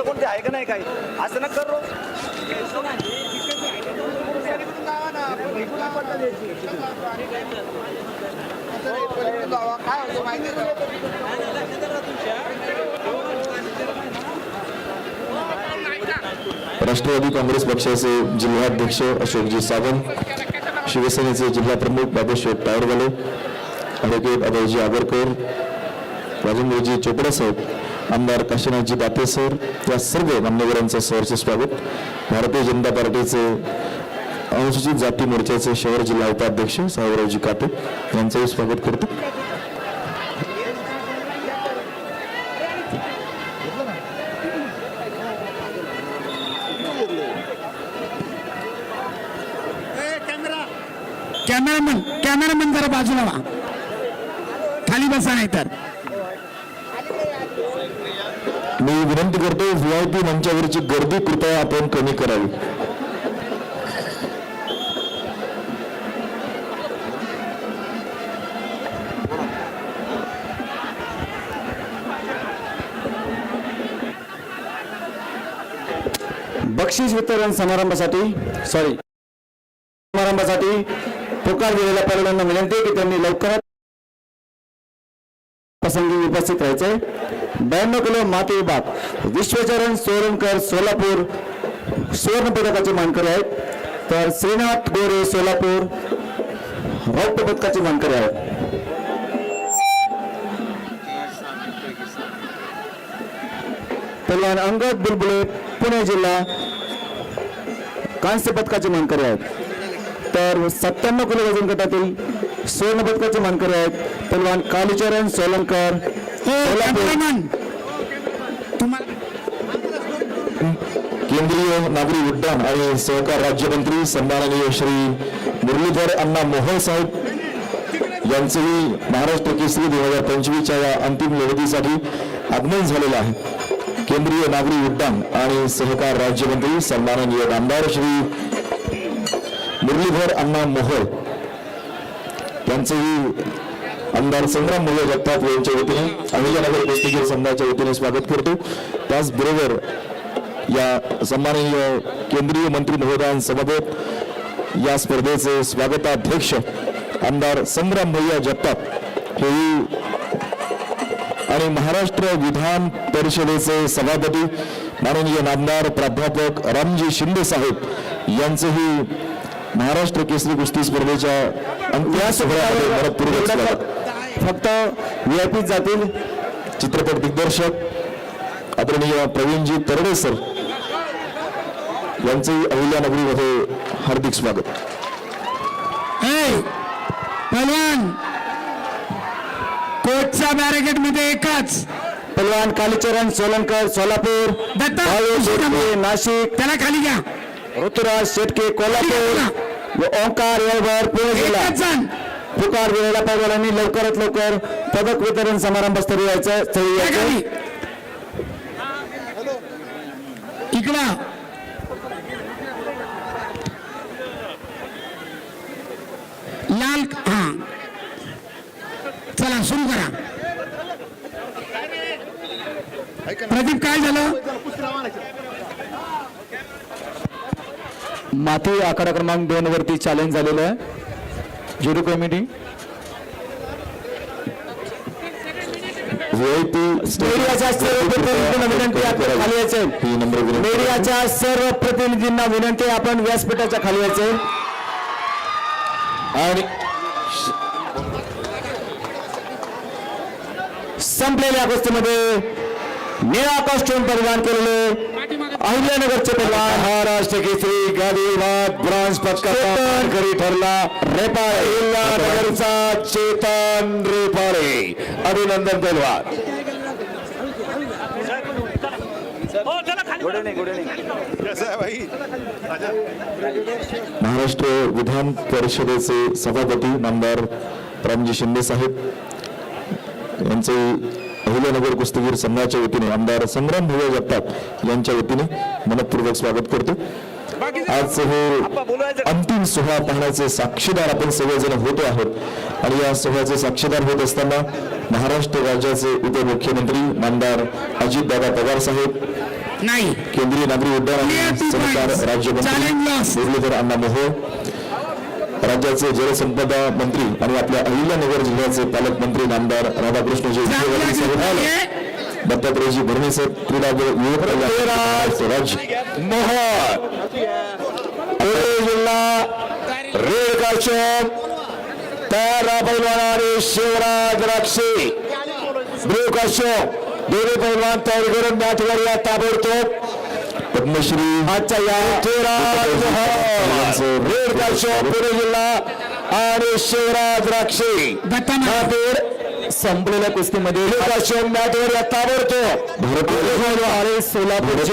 कोणतं कोणते आहे का नाही काही? असं नका करू. राष्ट्रवादी काँग्रेस पक्षाचे जिल्हाध्यक्ष अशोकजी सावंत शिवसेनेचे जिल्हाप्रमुख बाबेश्वर टायरवाले ॲडव्होकेट अभयजी आगरकर राजेंद्रजी चोपडा साहेब आमदार काशीनाथजी दाते सर या सर्व मान्यवरांचं सहर्ष स्वागत. भारतीय जनता पार्टीचे अनुसूचित जाती मोर्चाचे शहर जिल्हा उपाध्यक्ष साहेबरावजी काटे यांचंही स्वागत करतो. कॅमेरामन कॅमेरामन जरा बाजूला व्हा खाली बसा नाही तर मी विनंती करतो व्ही आय पी मंचावरची गर्दी कृपया आपण कमी करावी. बक्षीस वितरण समारंभासाठी सॉरी समारंभासाठी पुकार दिलेल्या पालकांना विनंती आहे की त्यांनी लवकरात प्रसंगी उपस्थित राहायचे. ब्याण्णव किलो माती विभाग विश्वचरण सोळंकर सोलापूर सुवर्ण पदकाचे मानकरी आहेत. तर श्रीनाथ गोरे सोलापूर रौप्य पदकाचे मानकरी आहेत. कल्याण अंगद बुलबुले पुणे जिल्हा कांस्य पदकाचे मानकरी आहेत. तर सत्त्याण्णव किलो वजन गटातील सुवर्ण पदकाचे मानकरी आहेत. पलवान कालीचरण सोलंकर केंद्रीय नागरी उड्डाण आणि सहकार राज्यमंत्री सन्माननीय श्री मुरलीधर अण्णा मोहोळ साहेब यांचंही महाराष्ट्र केसरी दोन हजार पंचवीसच्या या अंतिम लढतीसाठी आगमन झालेलं आहे. केंद्रीय नागरी उड्डाण आणि सहकार राज्यमंत्री सन्माननीय आमदार श्री मुरलीधर अण्णा मोहोळ यांचंही आमदार संग्राम मोहोळ जगताप यांच्या वतीने अहिल्यानगर कुस्तीगीर संघाच्या वतीने स्वागत करतो. त्याचबरोबर या सन्माननीय केंद्रीय मंत्री महोदयांसमवेत या स्पर्धेचे स्वागताध्यक्ष आमदार संग्राम भैया जगताप हेही आणि महाराष्ट्र विधान परिषदेचे सभापती माननीय नामदार प्राध्यापक रामजी शिंदे साहेब यांचंही महाराष्ट्र केसरी कुस्ती स्पर्धेच्या अंतिम सोहळ्यामध्ये फक्त व्ही आय पी जातील चित्रपट दिग्दर्शक आदरणीय प्रवीणजी तरडे सर. यांचंही अहिल्यानगरीमध्ये हार्दिक स्वागत. ए पहिलवान कोचच्या बॅरिकेडमध्ये एकच. पहिलवान कालीचरण सोलंकर सोलापूर नाशिक. त्याला खाली घ्या. ऋतुराज शेटके कोल्हापूर व ओंकार येळभर पुणे जिल्हा. पुकार दिलेल्या पैलवानांनी लवकरात लवकर पदक वितरण समारंभ स्थळी यायचं स्थळी यायचं. इकडं. लाल हा. चला सुरू करा. प्रदीप काय झालं? माती आखाडा क्रमांक दोन वरती चॅलेंज झालेलं आहे. Jury committee. मीडियाच्या सर्व प्रतिनिधींना विनंती खाली यायचे. मीडियाच्या सर्व प्रतिनिधींना विनंती आपण व्यासपीठाच्या खाली यायचे. आणि संपलेल्या कुस्तीमध्ये निळा कॉस्ट्युम परिधान केलेले अहिल्यानगरचे पहिलवान महाराष्ट्र केसरी गादीवाद ब्रॉन्झ पदकाचा घरी ठरला. रेपाळे अहिल्यानगरचा चेतन रेपाळे. अभिनंदन घोडे नाही महाराष्ट्र विधान परिषदेचे सभापती नामदार रामजी शिंदे साहेब. यांचे अहिल्यानगर कुस्तीगीर संघाच्या वतीने आमदार संग्राम भुवे जगताप यांच्या वतीने मनपूर्वक स्वागत करतो आज हे अंतिम सोहळा पाहण्याचे साक्षीदार आपण सगळेजण होतो आहोत. आणि या सोहळ्याचे साक्षीदार होत असताना महाराष्ट्र राज्याचे उपमुख्यमंत्री नामदार अजितदादा पवार साहेब नाही. केंद्रीय नागरी उड्डाण आणि सहकार राज्यमंत्री. मुरलीधर अण्णा मोहोळ राज्याचे जलसंपदा मंत्री आणि आपल्या अहिल्यानगर जिल्ह्याचे पालकमंत्री नामदार राधाकृष्णजी दत्तात्रयजी भरणे साहेब क्रीडा जिल्हा रेड तयार पैलवान आणि शिवराज राक्षे. ब्ल्यू काश्यप दोन्ही पैलवान तयारी करून या ताबडतोब पद्मश्री आजच्या या काश्यप पुणे जिल्हा आणि शिवराज राक्षे. संपलेल्या कुस्तीमध्ये मॅटवर या ताबडतोब. भारतीय सोलापूरची